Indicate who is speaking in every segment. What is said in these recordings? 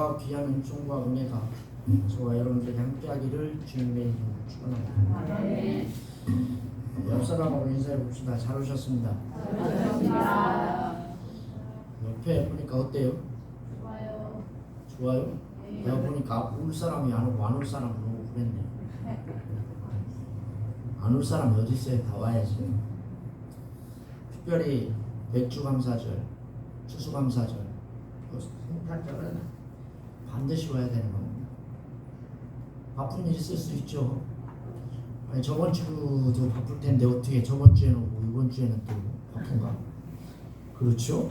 Speaker 1: 역사와 귀한 은총과 은혜가 저와 여러분들에게 함께하기를 주님의 이름으로 축원합니다. 옆 사람하고 인사해 봅시다. 잘 오셨습니다. 옆에 보니까 어때요?
Speaker 2: 좋아요.
Speaker 1: 좋아요? 내가 보니까 울 사람이 안 오고 안 올 사람은 오고 그랬네. 안 올 사람이 어디 있어요? 다 와야지. 특별히 맥주 감사절, 추수 감사절, 생탄절은 반드시 와야 되는 겁니다. 바쁜 일 있을 수 있죠. 아니 저번 주도 바쁠 텐데 어떻게 저번 주에는 오고 이번 주에는 또 바쁜가? 그렇죠?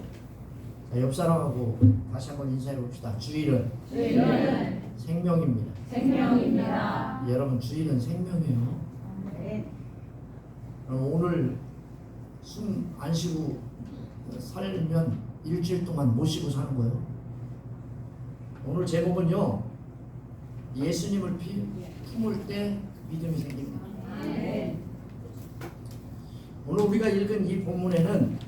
Speaker 1: 자, 옆 사람하고 다시 한번 인사해 봅시다. 주일은
Speaker 2: 주일은
Speaker 1: 생명입니다.
Speaker 2: 생명입니다.
Speaker 1: 여러분 주일은 생명이에요. 그럼 오늘 숨 안 쉬고 살면 일주일 동안 못 쉬고 사는 거예요. 오늘 제목은요. 예수님을 피, 품을 때 믿음이 생깁니다. 오늘 우리가 읽은 이 본문에는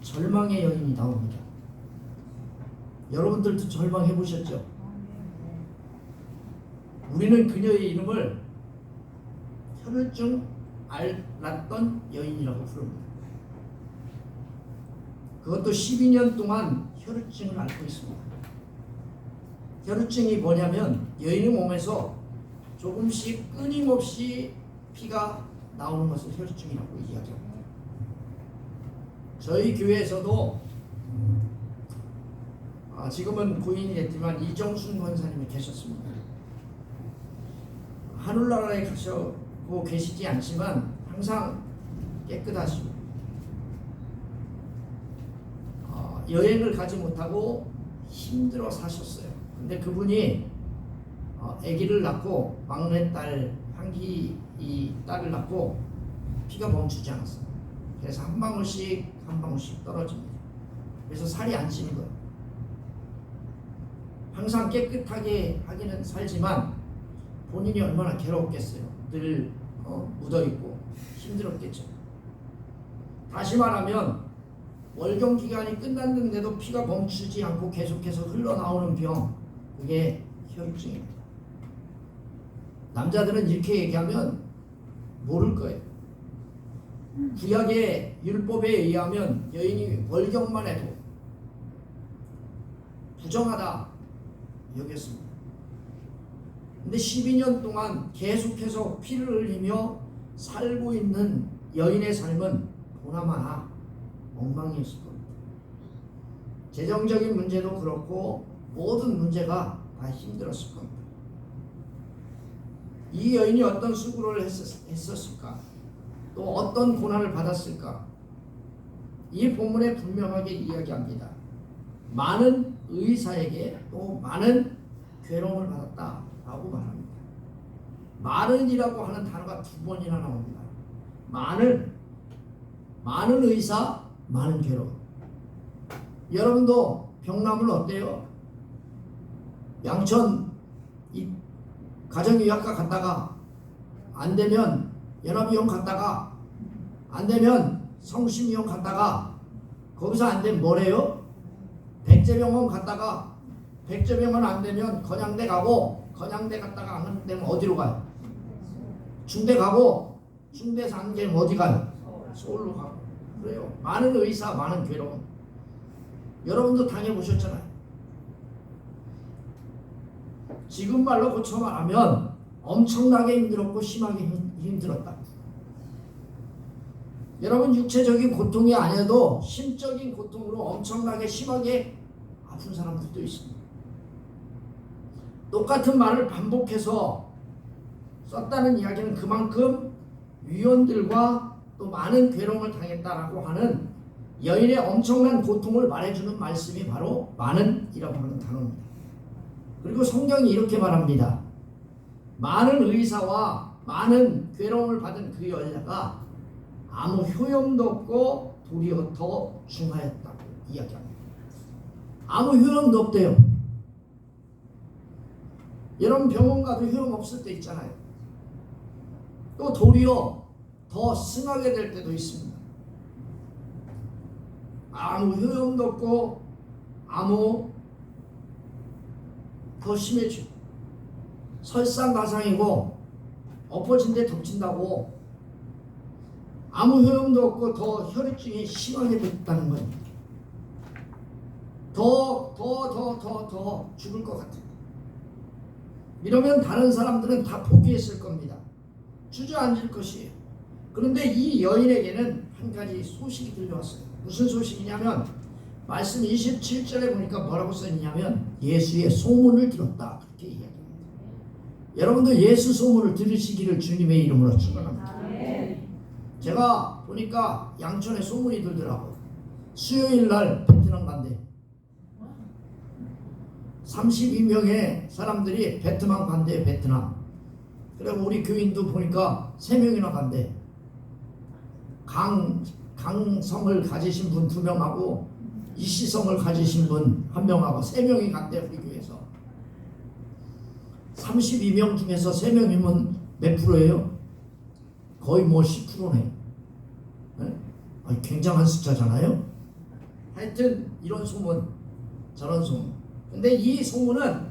Speaker 1: 절망의 여인이 나옵니다. 여러분들도 절망해 보셨죠? 우리는 그녀의 이름을 혈증 앓았던 여인이라고 부릅니다. 그것도 12년 동안 혈증을 앓고 있습니다. 혈증이 뭐냐면 여인의 몸에서 조금씩 끊임없이 피가 나오는 것을 혈증이라고 이야기합니다. 저희 교회에서도 아, 지금은 고인이 됐지만 이정순 권사님이 계셨습니다. 하늘나라에 가시고 계시지 않지만 항상 깨끗하시고 어, 여행을 가지 못하고 힘들어 사셨어요. 근데 그분이 어, 아기를 낳고 막내 딸 한기 이 딸을 낳고 피가 멈추지 않았어요. 그래서 한 방울씩 한 방울씩 떨어집니다. 그래서 살이 안 찌는 거예요. 항상 깨끗하게 하기는 살지만 본인이 얼마나 괴롭겠어요. 늘 어, 묻어 있고 힘들었겠죠. 다시 말하면 월경 기간이 끝났는데도 피가 멈추지 않고 계속해서 흘러나오는 병, 그게 혈증입니다. 남자들은 이렇게 얘기하면 모를 거예요. 구약의 율법에 의하면 여인이 월경만 해도 부정하다 여겼습니다. 근데 12년 동안 계속해서 피를 흘리며 살고 있는 여인의 삶은 보나마나 엉망이었을 겁니다. 재정적인 문제도 그렇고 모든 문제가 다 힘들었을 겁니다. 이 여인이 어떤 수고를 했었, 했었 을까? 또 어떤 고난을 받았을까? 이 본문에 분명하게 이야기합니다. 많은 의사에게 또 많은 괴로움을 받았다라고 말합니다. 많은이라고 하는 단어가 두 번이나 나옵니다. 많은 많은 의사, 많은 괴로움. 여러분도 병나면 어때요? 양천 이 가정의학과 갔다가 안 되면 연합의원 갔다가 안 되면 성심의원 갔다가 거기서 안 되면 뭐래요? 백제병원 갔다가 백제병원 안 되면 건양대 가고 건양대 갔다가 안 되면 어디로 가요? 중대 가고 안 되면 어디 가요? 서울로 가고 그래요. 많은 의사, 많은 괴로움. 여러분도 당해보셨잖아요. 지금 말로 고쳐 말하면 엄청나게 힘들었고 심하게 힘- 힘들었다. 여러분 육체적인 고통이 아니어도 심적인 고통으로 엄청나게 심하게 아픈 사람들도 있습니다. 똑같은 말을 반복해서 썼다는 이야기는 그만큼 위원들과 또 많은 괴로움을 당했다라고 하는 여인의 엄청난 고통을 말해주는 말씀이 바로 많은이라고 하는 단어입니다. 그리고 성경이 이렇게 말합니다. 많은 의사와 많은 괴로움을 받은 그 여자가 아무 효용도 없고 도리어 더 중하였다고 이야기합니다. 아무 효용도 없대요. 여러분 병원 가도 효용 없을 때 있잖아요. 또 도리어 더 승하게 될 때도 있습니다. 아무 효용도 없고 아무 더 심해져. 설상가상이고 엎어진 데 덮친다고 아무 효용도 없고 더 혈액증이 심하게 됐다는 거예요. 더, 더, 더, 더, 더 죽을 것 같아요. 이러면 다른 사람들은 다 포기했을 겁니다. 주저앉을 것이에요. 그런데 이 여인에게는 한 가지 소식이 들려왔어요. 무슨 소식이냐면 말씀 27절에 보니까 뭐라고 써있냐면 예수의 소문을 들었다. 그렇게 이야기합니다. 여러분도 예수 소문을 들으시기를 주님의 이름으로 축원합니다. 제가 보니까 양천에 소문이 들더라고. 수요일 날 베트남 간대. 32명의 사람들이 베트남 간대, 베트남. 그리고 우리 교인도 보니까 3명이나 간대. 강, 강성을 가지신 분 2명하고 이 시성을 가지신 분 1명하고 3명이 간대, 우리 교회에서. 32명 중에서 3명이면 몇 프로예요? 거의 뭐 10%네. 네? 굉장한 숫자잖아요. 하여튼 이런 소문, 저런 소문. 근데 이 소문은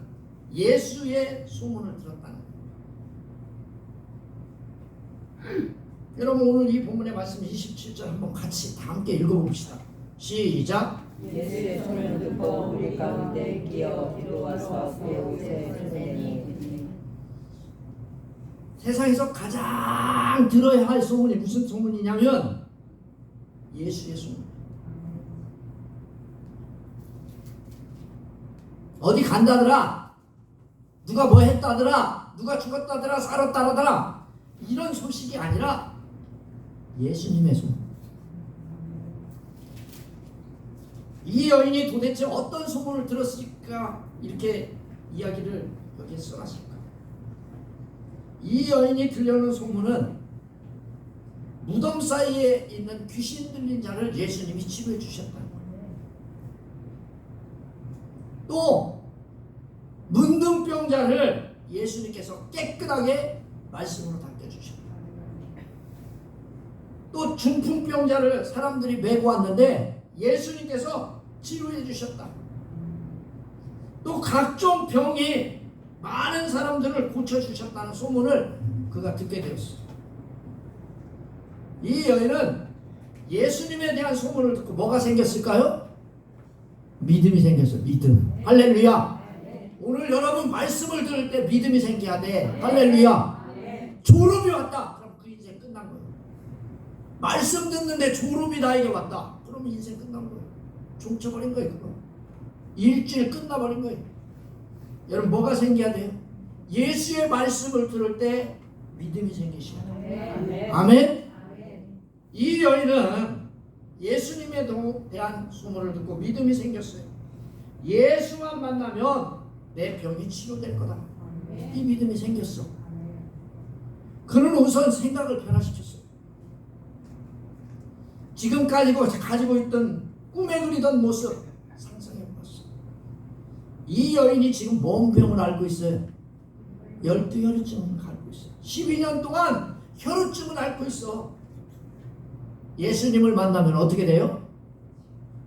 Speaker 1: 예수의 소문을 들었다는 거예요. 여러분 오늘 이 본문의 말씀 27절 한번 같이 다 함께 읽어봅시다. 시작.
Speaker 3: 예수의 손을 듣고 우리 가운데 끼어 들어와서 배우세 선생님
Speaker 1: 세상에서 가장 들어야 할 소문이 무슨 소문이냐면 예수의 소문. 어디 간다더라. 누가 뭐 했다더라. 누가 죽었다더라. 살았다더라. 이런 소식이 아니라 예수님의 소문. 이 여인이 도대체 어떤 소문을 들었을까 이렇게 이야기를 여기에 써놨을까? 이 여인이 들려오는 소문은 무덤 사이에 있는 귀신 들린 자를 예수님이 치료해 주셨다는 거예요. 또 문둥병자를 예수님께서 깨끗하게 말씀으로 닦여 주셨다. 또 중풍병자를 사람들이 메고 왔는데 예수님께서 치료해 주셨다. 또 각종 병이 많은 사람들을 고쳐 주셨다는 소문을 그가 듣게 되었어. 이 여인은 예수님에 대한 소문을 듣고 뭐가 생겼을까요? 믿음이 생겼어. 믿음. 할렐루야. 오늘 여러분 말씀을 들을 때 믿음이 생겨야 돼. 할렐루야. 졸음이 왔다. 그럼 그 인생 끝난 거예요. 말씀 듣는데 졸음이 나에게 왔다. 그럼 인생 끝난 거예요. 종쳐버린 거예요. 일주일 끝나버린 거예요. 여러분 뭐가 생겨야 돼요? 예수의 말씀을 들을 때 믿음이 생기셔야 돼요.
Speaker 2: 아멘.
Speaker 1: 아멘. 이 여인은 예수님에 대한 소문을 듣고 믿음이 생겼어요. 예수만 만나면 내 병이 치료될 거다. 이 믿음이 생겼어. 그는 우선 생각을 변화시켰어요. 지금까지 가지고 있던 꿈에 그리던 모습 상상해 봤어. 이 여인이 지금 뭔 병을 앓고 있어요? 열두 혈증을 앓고 있어. 12년 동안 혈우증을 앓고 있어. 예수님을 만나면 어떻게 돼요?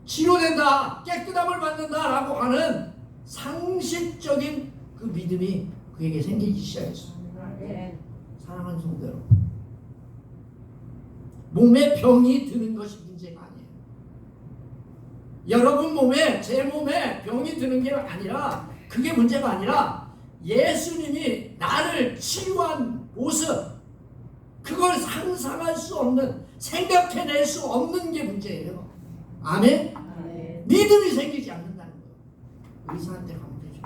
Speaker 1: 치료된다, 깨끗함을 받는다라고 하는 상식적인 그 믿음이 그에게 생기기 시작했어. 사랑하는 성도 여러분, 몸에 병이 드는 것이. 여러분 몸에 제 몸에 병이 드는 게 아니라 그게 문제가 아니라 예수님이 나를 치유한 모습 그걸 상상할 수 없는 생각해낼 수 없는 게 문제예요. 아멘. 믿음이 생기지 않는다는 거예요. 의사한테 가면 되죠.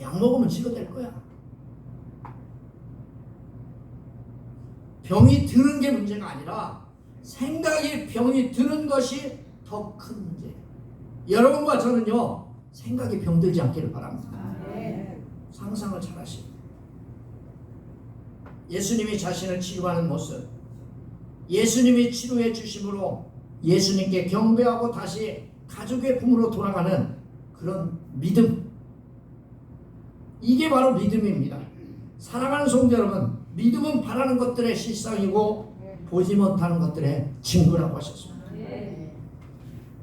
Speaker 1: 약 먹으면 치료될 거야. 병이 드는 게 문제가 아니라 생각이 병이 드는 것이 더 큰 문제예요. 여러분과 저는요 생각이 병들지 않기를 바랍니다. 상상을 잘 하시고 예수님이 자신을 치유하는 모습 예수님이 치료해 주심으로 예수님께 경배하고 다시 가족의 품으로 돌아가는 그런 믿음 이게 바로 믿음입니다. 사랑하는 성도 여러분 믿음은 바라는 것들의 실상이고 보지 못하는 것들의 증거라고 하셨습니다.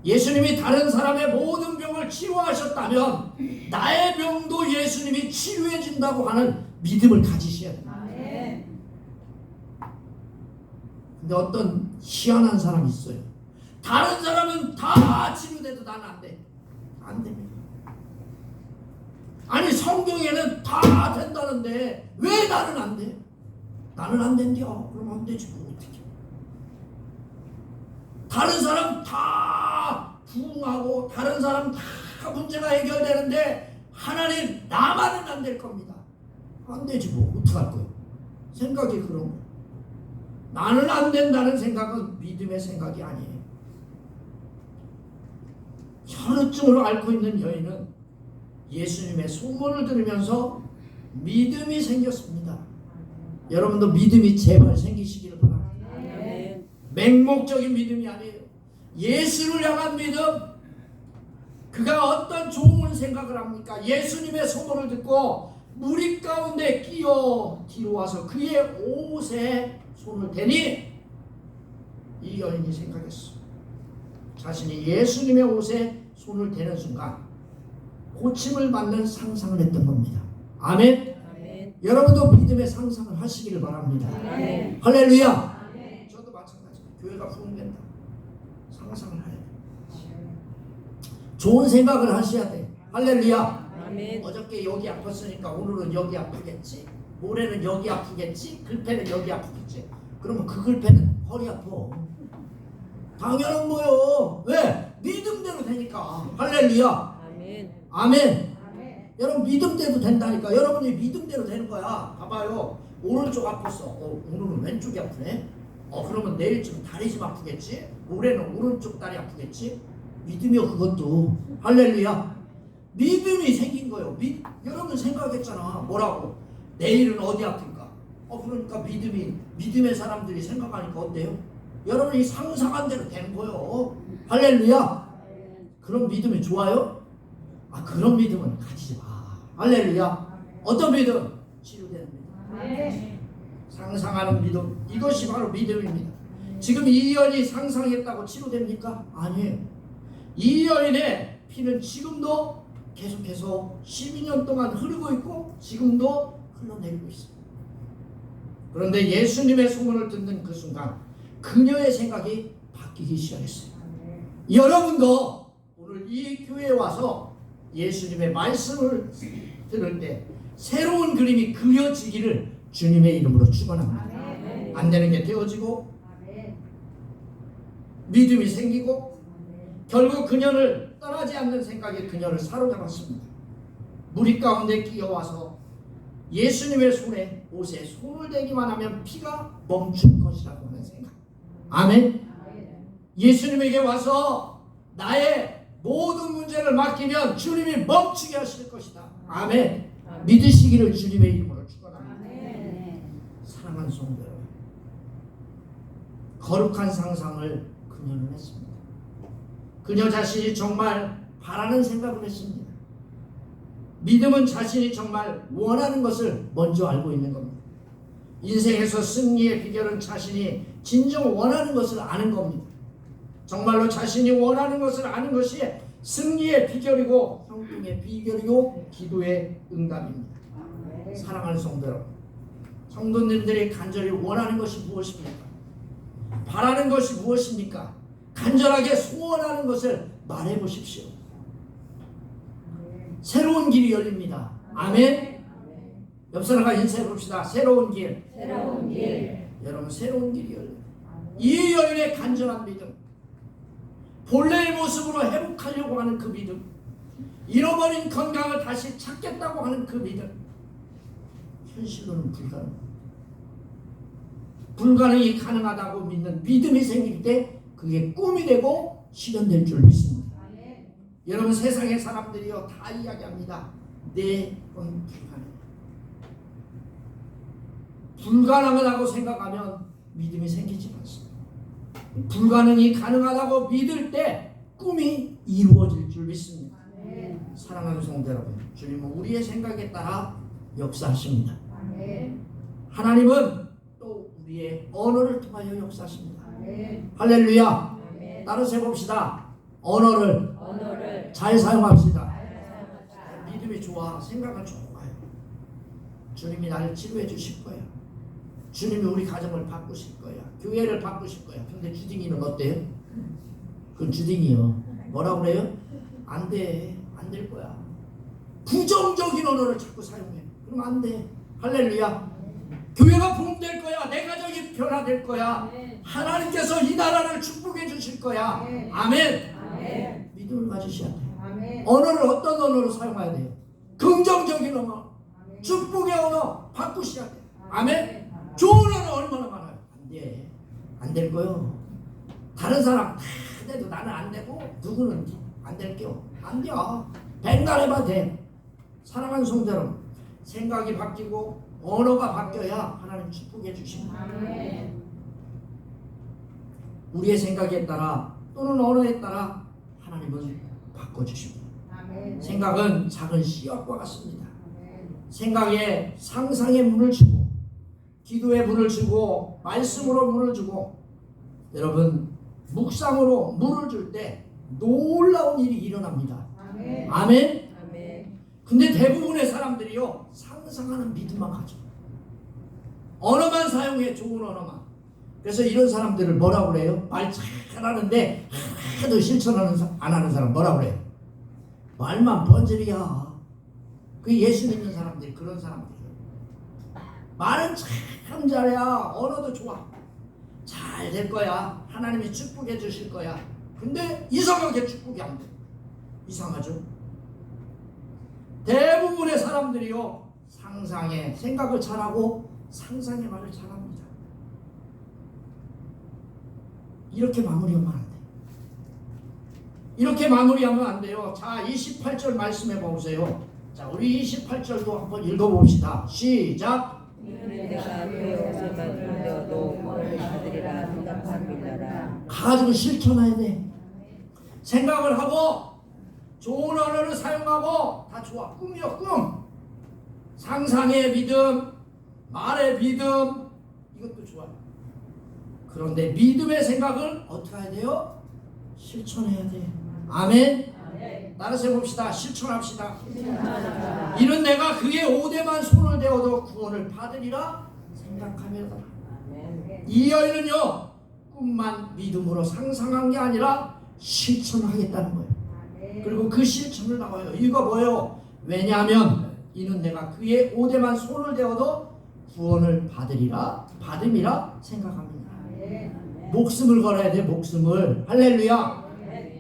Speaker 1: 예수님이 다른 사람의 모든 병을 치료하셨다면 나의 병도 예수님이 치료해 준다고 하는 믿음을 가지셔야 됩니다. 근데 어떤 희한한 사람이 있어요. 다른 사람은 다 치료돼도 나는 안 돼. 안 됩니다. 아니 성경에는 다 된다는데 왜 나는 안 돼? 나는 안 된겨. 그럼 안 되지 뭐 어떻게? 다른 사람 다 부흥하고 다른 사람 다 문제가 해결되는데 하나님 나만은 안 될 겁니다. 안 되지 뭐 어떡할 거예요? 생각이 그런 거. 나는 안 된다는 생각은 믿음의 생각이 아니에요. 혈우증으로 앓고 있는 여인은 예수님의 소문을 들으면서 믿음이 생겼습니다. 여러분도 믿음이 제발 생기시기를 바랍니다. 맹목적인 믿음이 아니에요. 예수를 향한 믿음. 그가 어떤 좋은 생각을 합니까? 예수님의 소문을 듣고 무리 가운데 끼어 뒤로 와서 그의 옷에 손을 대니 이 여인이 생각했어. 자신이 예수님의 옷에 손을 대는 순간 고침을 받는 상상을 했던 겁니다. 아멘.
Speaker 3: 아멘.
Speaker 1: 여러분도 믿음의 상상을 하시기를 바랍니다.
Speaker 3: 아멘.
Speaker 1: 할렐루야.
Speaker 2: 아멘.
Speaker 1: 저도 마찬가지입니다. 교회가 부흥된다. 상상을 해야 돼. 좋은 생각을 하셔야 돼. 할렐루야.
Speaker 3: 아멘.
Speaker 1: 어저께 여기 아팠으니까 오늘은 여기 아프겠지. 모레는 여기 아프겠지. 글패는 여기 아프겠지. 그러면 그 글패는 허리 아파. 당연한 거요. 왜? 믿음대로 되니까. 할렐루야.
Speaker 3: 아멘.
Speaker 1: 아멘.
Speaker 2: 아멘.
Speaker 1: 여러분 믿음대로 된다니까. 여러분이 믿음대로 되는 거야. 봐봐요. 오른쪽 아팠어. 어, 오늘은 왼쪽이 아프네. 어 그러면 내일쯤 다리 좀 아프겠지. 모레는 오른쪽 다리 아프겠지. 믿음이요 그것도. 할렐루야. 믿음이 생긴 거예요. 믿, 여러분 생각했잖아. 뭐라고? 내일은 어디 아플까? 어 그러니까 믿음이 믿음의 사람들이 생각하니까 어때요? 여러분이 상상한 대로 되는 거예요. 할렐루야. 그런 믿음이 좋아요? 아 그런 믿음은 가지지 마. 할렐루야. 어떤 믿음? 치료되는 믿음.
Speaker 2: 아멘.
Speaker 1: 상상하는 믿음. 이것이 바로 믿음입니다. 지금 이 여인이 상상했다고 치료됩니까? 아니에요. 이 여인의 피는 지금도 계속해서 12년 동안 흐르고 있고 지금도 흘러내리고 있습니다. 그런데 예수님의 소문을 듣는 그 순간 그녀의 생각이 바뀌기 시작했어요. 여러분도 오늘 이 교회에 와서 예수님의 말씀을 들을 때 새로운 그림이 그려지기를 주님의 이름으로 축원합니다. 안 되는 게 되어지고. 믿음이 생기고 결국 그녀를 떠나지 않는 생각이 그녀를 사로잡았습니다. 무리 가운데 끼어와서 예수님의 손에 옷에 손을 대기만 하면 피가 멈출 것이라고 하는 생각. 아멘. 예수님에게 와서 나의 모든 문제를 맡기면 주님이 멈추게 하실 것이다. 아멘. 믿으시기를 주님의 이름으로 축원합니다. 사랑하는 성도 여러분, 거룩한 상상을 그녀는 했습니다. 그녀 자신이 정말 바라는 생각을 했습니다. 믿음은 자신이 정말 원하는 것을 먼저 알고 있는 겁니다. 인생에서 승리의 비결은 자신이 진정 원하는 것을 아는 겁니다. 정말로 자신이 원하는 것을 아는 것이 승리의 비결이고 성공의 비결이고 기도의 응답입니다. 사랑하는 성도 여러분, 성도님들이 간절히 원하는 것이 무엇입니까? 바라는 것이 무엇입니까? 간절하게 소원하는 것을 말해 보십시오. 새로운 길이 열립니다. 아멘. 옆 사람과 인사해 봅시다. 새로운 길.
Speaker 2: 새로운 길.
Speaker 1: 여러분 새로운 길이 열립니다. 이 여인의 간절한 믿음, 본래의 모습으로 회복하려고 하는 그 믿음, 잃어버린 건강을 다시 찾겠다고 하는 그 믿음, 현실로는 불가능. 불가능이 가능하다고 믿는 믿음이 생길 때 그게 꿈이 되고 실현될 줄 믿습니다. 여러분 세상의 사람들이요 다 이야기합니다. 내건 불가능. 불가능하다고 생각하면 믿음이 생기지 않습니다. 불가능이 가능하다고 믿을 때 꿈이 이루어질 줄 믿습니다. 사랑하는 성도 여러분, 주님은 우리의 생각에 따라 역사하십니다. 하나님은 또 우리의 언어를 통하여 역사하십니다.
Speaker 2: 아멘.
Speaker 1: 할렐루야.
Speaker 2: 아멘.
Speaker 1: 따라서 해봅시다. 언어를
Speaker 3: 언어를
Speaker 1: 잘 사용합시다.
Speaker 3: 잘.
Speaker 1: 믿음이 좋아. 생각은 좋아요. 주님이 나를 치료해 주실 거야. 주님이 우리 가정을 바꾸실 거야. 교회를 바꾸실 거야. 근데 주둥이는 어때요? 그건 주둥이요. 뭐라 그래요? 안 돼. 안 될 거야. 부정적인 언어를 자꾸 사용해. 그럼 안 돼. 할렐루야. 교회가 붕될 거야. 내 가정이 변화될 거야. 하나님께서 이 나라를 축복해 주실 거야. 아멘.
Speaker 3: 아멘.
Speaker 1: 믿음을 가지셔야 돼.
Speaker 2: 아멘.
Speaker 1: 언어를 어떤 언어로 사용해야 돼요? 긍정적인 언어, 축복의 언어 바꾸셔야 돼. 아멘. 좋은 언어 얼마나 많아요? 안 돼. 안 될 거요. 다른 사람 다 돼도 나는 안 되고 누구는 안 될게요. 안 돼. 백날 해봐 돼. 사랑하는 성도여러분, 생각이 바뀌고 언어가 바뀌어야 하나님 축복해 주십니다. 우리의 생각에 따라 또는 언어에 따라 하나님은 바꿔주십니다. 생각은 작은 씨앗과 같습니다. 생각에 상상에 물을 주고 기도에 물을 주고 말씀으로 물을 주고 여러분 묵상으로 물을 줄 때 놀라운 일이 일어납니다.
Speaker 2: 아멘.
Speaker 1: 아멘. 근데 대부분의 사람들이요 상상하는 믿음만 가져. 언어만 사용해 좋은 언어만. 그래서 이런 사람들을 뭐라 그래요? 말 잘하는데 하나도 실천하는 사- 안 하는 사람 뭐라 그래요? 말만 번질이야. 그 예수 믿는 사람들이 그런 사람들이에요. 말은 참 잘해. 언어도 좋아. 잘 될 거야. 하나님이 축복해 주실 거야. 근데 이상하게 축복이 안 돼. 이상하죠? 대부분의 사람들이요 상상에 생각을 잘하고 상상의 말을 잘합니다. 이렇게 마무리하면 안 돼. 이렇게 마무리하면 안 돼요. 자, 28절 말씀해 보세요. 자, 우리 28절도 한번 읽어봅시다. 시작. 가지고 실천해야 돼. 생각을 하고 좋은 언어를 사용하고 다 좋아. 꿈이요 꿈. 상상의 믿음, 말의 믿음 이것도 좋아요. 그런데 믿음의 생각을 어떻게 해야 돼요? 실천해야 돼. 아멘. 따라서 해봅시다. 실천합시다. 이는 내가 그의 오대만 손을 대어도 구원을 받으리라
Speaker 3: 아멘.
Speaker 1: 이 여인은요 꿈만 믿음으로 상상한 게 아니라 실천하겠다는 거예요. 그리고 그 실천을 나와요. 이거 뭐예요? 왜냐하면 이는 내가 그의 오대만 손을 대어도 구원을 받으리라 받음이라 생각합니다. 목숨을 걸어야 돼. 목숨을 할렐루야.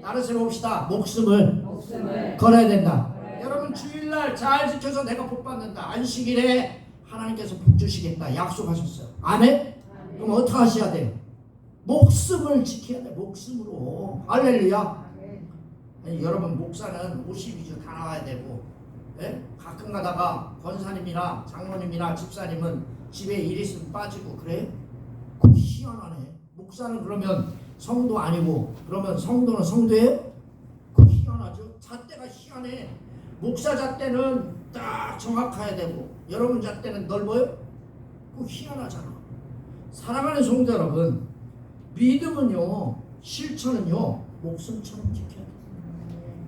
Speaker 1: 따라서 봅시다. 목숨을
Speaker 3: 목숨을
Speaker 1: 걸어야 된다. 여러분 주일날 잘 지켜서 내가 복 받는다. 안식일에 하나님께서 복 주시겠다. 약속하셨어요. 아멘. 그럼 어떻게 하셔야 돼요? 목숨을 지켜야 돼. 목숨으로. 할렐루야. 아니, 여러분 목사는 52주 다 나와야 되고 예? 가끔 가다가 권사님이나 장로님이나 집사님은 집에 일 있으면 빠지고 그래? 그 희한하네. 목사는 그러면 성도 아니고 그러면 성도는 성도예요? 그 희한하죠. 잣대가 희한해. 목사 잣대는 딱 정확해야 되고 여러분 잣대는 넓어요? 그 희한하잖아. 사랑하는 성도 여러분, 믿음은요, 실천은요, 목숨처럼 지켜야 돼.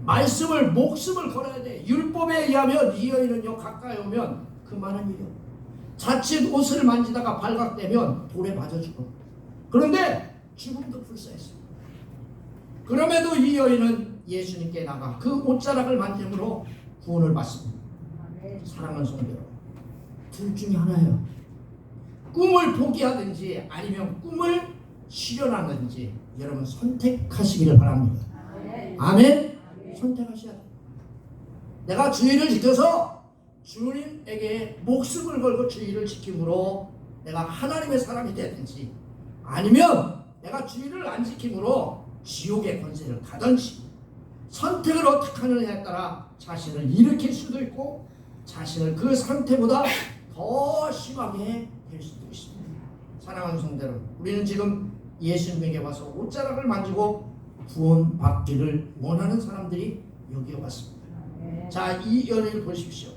Speaker 1: 말씀을 목숨을 걸어야 돼. 율법에 의하면 이 여인은요 가까이 오면 그만한 일이요. 자칫 옷을 만지다가 발각되면 돌에 맞아 죽어. 그런데 죽음도 불사했어. 그럼에도 이 여인은 예수님께 나가 그 옷자락을 만짐으로 구원을 받습니다. 사랑하는 성도 둘 중에 하나예요. 꿈을 포기하든지 아니면 꿈을 실현하든지 여러분 선택하시기를 바랍니다.
Speaker 2: 아멘.
Speaker 1: 선택하셔야 돼. 내가 주의를 지켜서 주님에게 목숨을 걸고 주의를 지킴으로 내가 하나님의 사람이 되든지 아니면 내가 주의를 안 지킴으로 지옥의 권세를 가든지 선택을 어떻게 하느냐에 따라 자신을 일으킬 수도 있고 자신을 그 상태보다 더 심하게 될 수도 있습니다. 사랑하는 여러분, 우리는 지금 예수님에게 와서 옷자락을 만지고 구원받기를 원하는 사람들이 여기에 왔습니다.
Speaker 2: 아멘.
Speaker 1: 자, 이 연을 보십시오.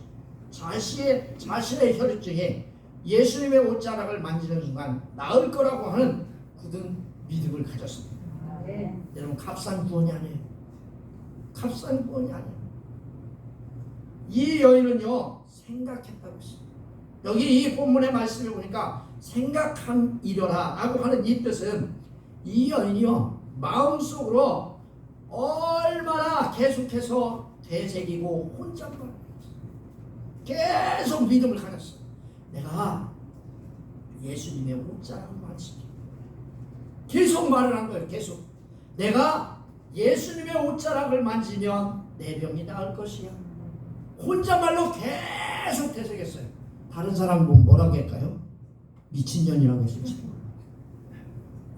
Speaker 1: 자신의, 자신의 혈증에 예수님의 옷자락을 만지는 순간 나을 거라고 하는 굳은 믿음을 가졌습니다.
Speaker 2: 아멘.
Speaker 1: 여러분 값싼 구원이 아니에요. 값싼 구원이 아니야. 이 여인은요 생각했다고 했어요. 여기 이 본문의 말씀을 보니까 생각함이려라 라고 하는 이 뜻은 이 여인이요 마음속으로 얼마나 계속해서 되새기고 혼잣말 계속 믿음을 가졌어. 내가 예수님의 옷자락을 만지게 계속 말을 한 거예요. 계속 내가 예수님의 옷자락을 만지면 내 병이 나을 것이야. 혼자말로 계속 되새겼어요. 다른 사람 보면 뭐라고 할까요? 미친년이라고 했을지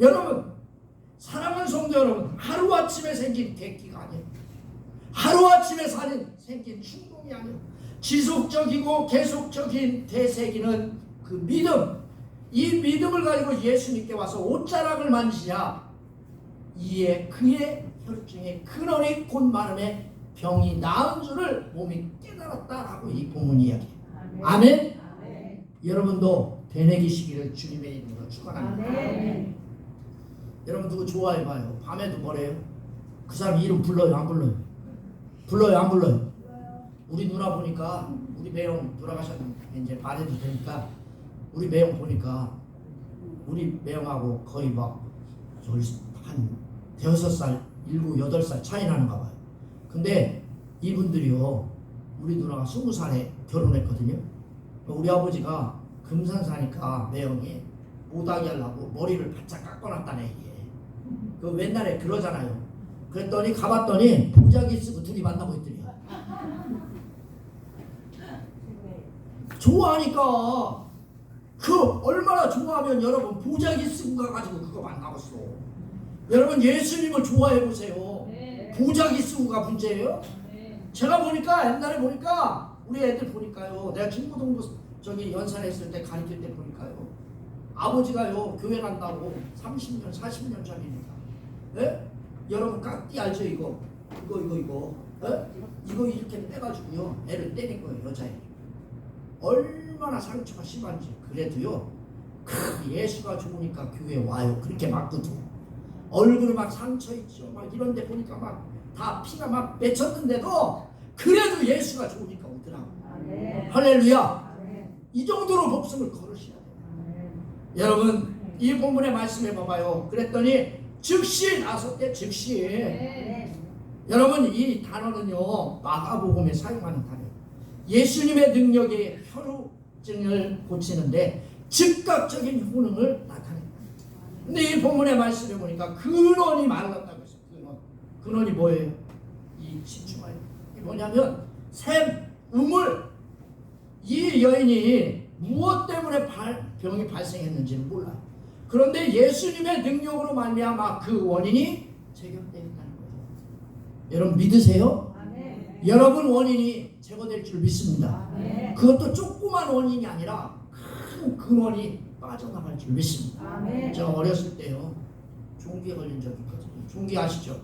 Speaker 1: 여러분 사랑하는 성도 여러분 하루아침에 생긴 객기가 아니에요. 하루아침에 사는 생긴 충동이 아니에요. 지속적이고 계속적인 되새기는 그 믿음 이 믿음을 가지고 예수님께 와서 옷자락을 만지자 이에 그의 혈중의 근원이 곧 마름에 병이 나은 줄을 몸이 깨달았다라고 이 본문 이야기해요. 아멘.
Speaker 2: 아멘.
Speaker 1: 여러분도 되뇌기시기를 주님의 이름으로 축원합니다. 여러분 누구 좋아해봐요. 밤에도 뭐래요? 그 사람 이름 불러요, 안 불러요? 불러요, 안 불러요? 우리 누나 보니까 우리 매형 돌아가셨는데 이제 말해도 되니까 우리 매형 보니까 우리 매형하고 거의 막한 대여섯 살, 일곱 여덟 살 차이 나는가 봐요. 근데 이분들이요, 우리 누나가 스무 살에 결혼했거든요. 우리 아버지가 금산 사니까 매형이 못하게 하려고 머리를 바짝 깎아놨다네 이게. 그 옛날에 그러잖아요. 그랬더니 가봤더니 보자기 쓰고 둘이 만나고 있더니 좋아하니까 그 얼마나 좋아하면 여러분 보자기 쓰고 가가지고 그거 만나봤어. 여러분 예수님을 좋아해 보세요.
Speaker 2: 네.
Speaker 1: 보자기 쓰고가 문제예요?
Speaker 2: 네.
Speaker 1: 제가 보니까 옛날에 보니까 우리 애들 보니까요. 내가 중고등부 저기 연산에 있을 때 가르칠 때 보니까요. 아버지가요 교회 간다고 30년 40년 전이니까. 예? 여러분 깍띠 알죠 이거? 이거 이거 이거. 예? 이거 이렇게 빼가지고요 애를 때린 거예요 여자애. 얼마나 상처가 심한지 그래도요. 크, 예수가 좋으니까 교회 와요 그렇게 맞거든. 얼굴에 막 상처 있죠. 막 이런데 보니까 막 다 피가 막 맺혔는데도 그래도 예수가 좋으니까 오더라고.
Speaker 2: 아멘.
Speaker 1: 할렐루야.
Speaker 2: 아멘.
Speaker 1: 이 정도로 목숨을 걸으셔야 돼요.
Speaker 2: 아멘.
Speaker 1: 여러분 이 본문의 말씀해 봐봐요. 그랬더니 즉시 나섰대 즉시.
Speaker 2: 네.
Speaker 1: 여러분 이 단어는요 마가복음에 사용하는 단어예요. 예수님의 능력이 혈우증을 고치는데 즉각적인 효능을 나타낸다. 근데 이 본문의 말씀에 보니까 근원이 말랐다고 했어요. 근원. 근원이 뭐예요? 이 신충아예요. 이게 뭐냐면 샘, 우물. 이 여인이 무엇 때문에 발- 병이 발생했는지는 몰라요. 그런데 예수님의 능력으로 말미암아 그 원인이 제격되었다는 거예요. 여러분 믿으세요?
Speaker 2: 아멘.
Speaker 1: 여러분 원인이 제거될 줄 믿습니다.
Speaker 2: 아멘.
Speaker 1: 그것도 조그만 원인이 아니라 큰 근원이 빠져나갈 줄 믿습니다.
Speaker 2: 아멘.
Speaker 1: 제가 어렸을 때요 종기 걸린 적이 있거든요. 종기 아시죠?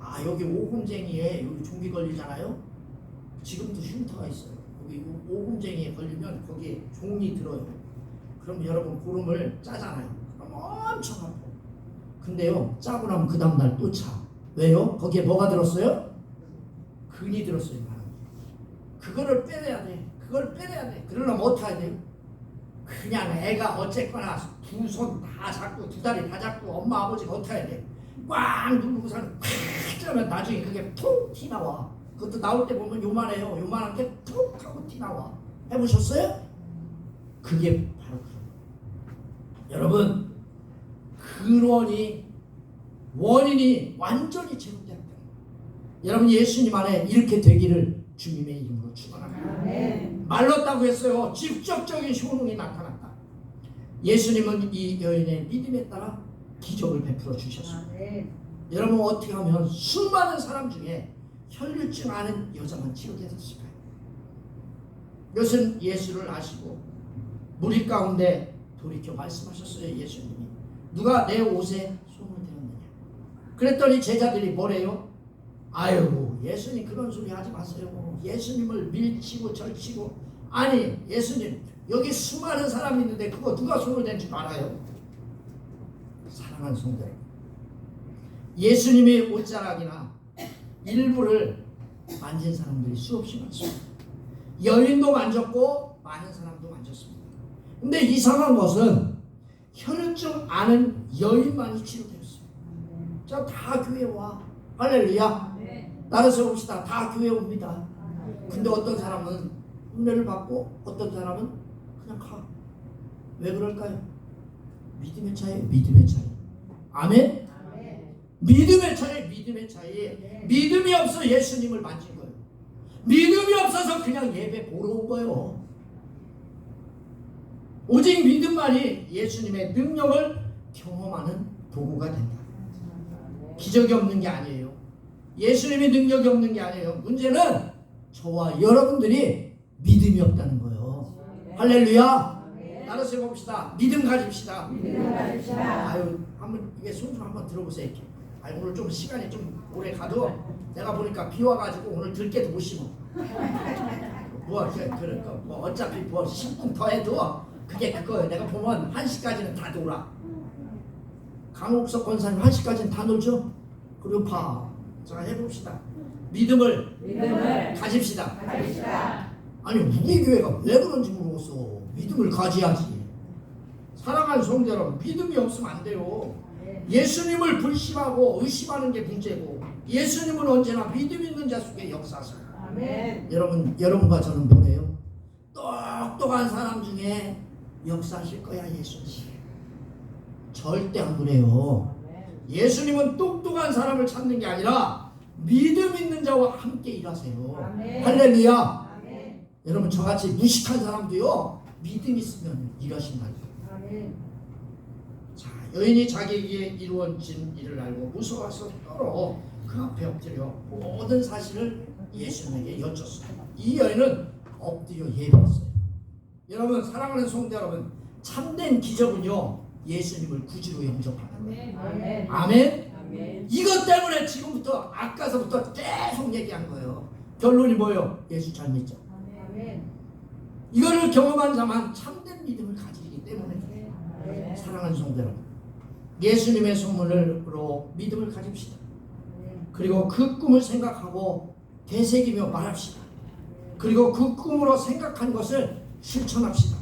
Speaker 1: 아 여기 오금쟁이에 여기 종기 걸리잖아요. 지금도 흉터가 있어요. 여기 오금쟁이에 걸리면 거기에 종이 들어요. 그럼 여러분 고름을 짜잖아요. 그럼 엄청 아파. 근데요 짜고 나면 그 다음 날 또 차. 왜요? 거기에 뭐가 들었어요? 근이 들었어요. 그거를 빼내야 돼. 그걸 빼내야 돼. 그러려면 어떻게 해야 돼요? 그냥 애가 어쨌거나 두 손 다 잡고 두 다리 다 잡고 엄마 아버지가 어떻게 해야 돼? 꽉 누르고서는 팍 짜면 나중에 그게 툭티 나와. 그것도 나올 때 보면 요만해요. 요만한 게툭 하고 티 나와. 해보셨어요? 그게. 여러분 근원이 원인이 완전히 제거되었다. 여러분 예수님 안에 이렇게 되기를 주님의 이름으로 축원합니다.
Speaker 2: 아멘.
Speaker 1: 말랐다고 했어요. 직접적인 효능이 나타났다. 예수님은 이 여인의 믿음에 따라 기적을 베풀어 주셨습니다.
Speaker 2: 아멘.
Speaker 1: 여러분 어떻게 하면 수많은 사람 중에 혈류증 아는 여자만 치료되었을까요? 이것은 예수를 아시고 무리 가운데 돌이켜 말씀하셨어요 예수님이 누가 내 옷에 손을 대었느냐 그랬더니 제자들이 뭐래요? 아유 예수님 그런 소리 하지 마세요 예수님을 밀치고 절치고 아니 예수님 여기 수많은 사람이 있는데 그거 누가 손을 댄 줄 알아요? 사랑하는 여러분 예수님의 옷자락이나 일부를 만진 사람들이 수없이 많습니다. 여인도 만졌고 많은. 근데 이상한 것은 혈증 아는 여인만이 치료되었어요. 자, 다 교회 와. 할렐루야. 따라서 봅시다. 다 교회 옵니다. 근데 어떤 사람은 은혜를 받고 어떤 사람은 그냥 가. 왜 그럴까요? 믿음의 차이, 믿음의 차이. 아멘? 믿음의 차이, 믿음의 차이. 믿음이 없어 예수님을 만진 거예요. 믿음이 없어서 그냥 예배 보러 온 거예요. 오직 믿음만이 예수님의 능력을 경험하는 도구가 된다. 기적이 없는 게 아니에요. 예수님의 능력이 없는 게 아니에요. 문제는 저와 여러분들이 믿음이 없다는 거예요. 할렐루야. 따라서 해봅시다. 믿음 가집시다. 아유, 한번 이게 손좀 한번 들어보세요. 아유, 오늘 좀 시간이 좀 오래 가도 내가 보니까 비 와가지고 오늘 들깨도 못 심어. 뭐, 그, 그, 그, 뭐 어차피 뭐 10분 더 해도 그게 그거예요. 내가 보면 1시까지는 다 놀아. 강옥석 권사님 1시까지는 다 놀죠? 그리고 봐. 자, 해봅시다. 믿음을
Speaker 3: 믿음을
Speaker 1: 가집시다.
Speaker 3: 가지시다.
Speaker 1: 아니 우리 교회가 왜 그런지 모르겠어. 믿음을 가져야지. 사랑하는 성도 여러분, 믿음이 없으면 안 돼요. 예수님을 불신하고 의심하는 게 문제고 예수님은 언제나 믿음 있는 자 속에 역사하세요.
Speaker 3: 아멘.
Speaker 1: 여러분, 여러분과 저는 뭐래요? 똑똑한 사람 중에 역사하실 거야 예수님. 절대 안 그래요. 예수님은 똑똑한 사람을 찾는 게 아니라 믿음 있는 자와 함께 일하세요.
Speaker 3: 아멘.
Speaker 1: 할렐루야.
Speaker 3: 아멘.
Speaker 1: 여러분 저같이 무식한 사람도요 믿음 있으면 일하신다니.
Speaker 3: 아멘.
Speaker 1: 자 여인이 자기에게 이루어진 일을 알고 무서워서 떨어 그 앞에 엎드려 모든 사실을 예수님에게 여쭸어요. 이 여인은 엎드려 예배했어요. 여러분 사랑하는 성도 여러분 참된 기적은요 예수님을 구주로 영접하는 거예요.
Speaker 3: 아멘.
Speaker 1: 아멘.
Speaker 3: 아멘.
Speaker 1: 이것 때문에 지금부터 아까서부터 계속 얘기한 거예요. 결론이 뭐예요? 예수 잘 믿죠.
Speaker 3: 아멘.
Speaker 1: 이거를 경험한 자만 참된 믿음을 가지기 때문에
Speaker 3: 아멘.
Speaker 1: 사랑하는 성도 여러분 예수님의 소문으로 믿음을 가집시다. 그리고 그 꿈을 생각하고 되새기며 말합시다. 그리고 그 꿈으로 생각한 것을 실천합시다.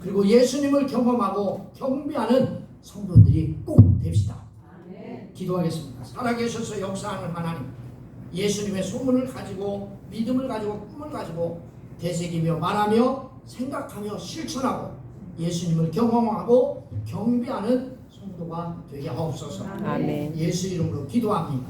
Speaker 1: 그리고 예수님을 경험하고 경배하는 성도들이 꼭 됩시다.
Speaker 3: 아멘.
Speaker 1: 기도하겠습니다. 살아계셔서 역사하는 하나님, 예수님의 소문을 가지고 믿음을 가지고 꿈을 가지고 되새기며 말하며 생각하며 실천하고 예수님을 경험하고 경배하는 성도가 되게 하옵소서.
Speaker 3: 아멘.
Speaker 1: 예수 이름으로 기도합니다.